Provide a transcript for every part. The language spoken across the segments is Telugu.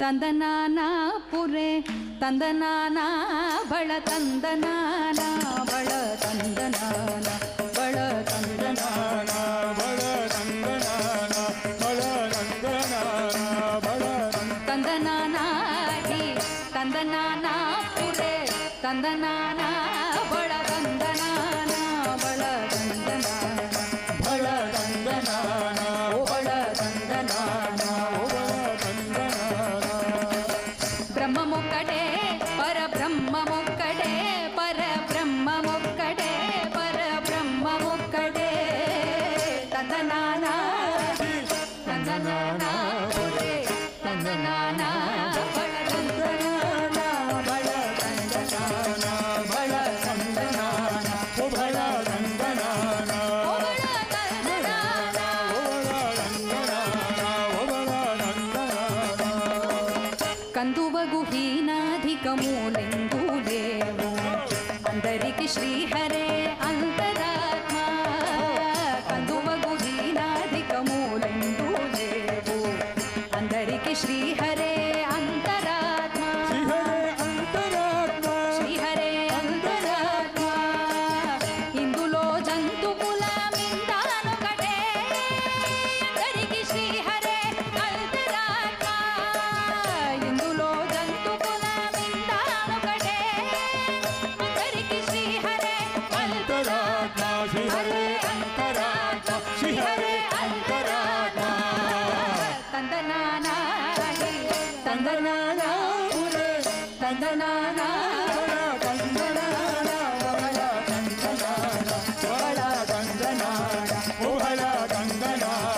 ತಂದನಾನ ಪುರೆ ತಂದನಾನ ಬಳ ತಂದನಾನ ಬಳ ತಂದನಾನ ಬಳ ತಂದನಾನ ಬಳ ತಂದನಾನ ಬಳ ತಂದನಾನ ಬಳ ತಂದನಾನಾಗಿ ತಂದನಾನ ಪುರೆ ತಂದನಾನ పరబ్రహ్మముకటే పరబ్రహ్మము లింగులేవు అందరికి శ్రీహరే అంతరాత్మ. కందువగు జీనాధికము లింగులేవు అందరికి శ్రీహరే తందనానా తందనానా తందనానా తందనానా.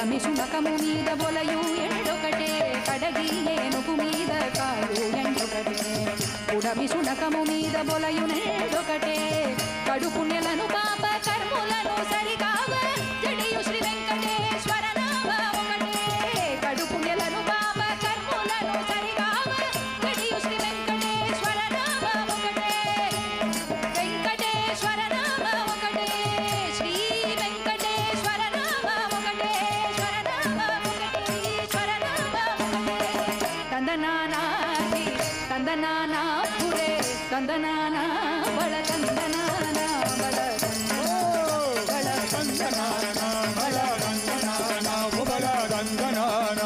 ಶಮಿಶುನಕ ಮುನೀದ ಬೊಲಯು ಎಂಡೊಕಟೆ ಕಡಗಿಯೇ ನುಕು ಮೀದ ಕಾಯು ಎಂಡೊಕಟೆ ఉడమి శునకము మీద బొలయునేదొకటే కడుపు నెలను పాప కర్ములను సరికావ బంధనాన బళ బంధనాన బళ బళ బంధనాన బళ బంధనాన బళ బంధనాన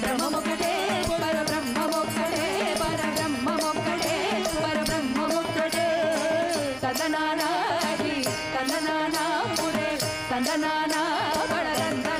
బ్రహ్మముక్కడే పర బ్రహ్మముక్కడే పర బ్రహ్మముక్కడే పర బ్రహ్మముక్కడే తదనానాడి తదనానాపుడే తదనానా బళ బంధన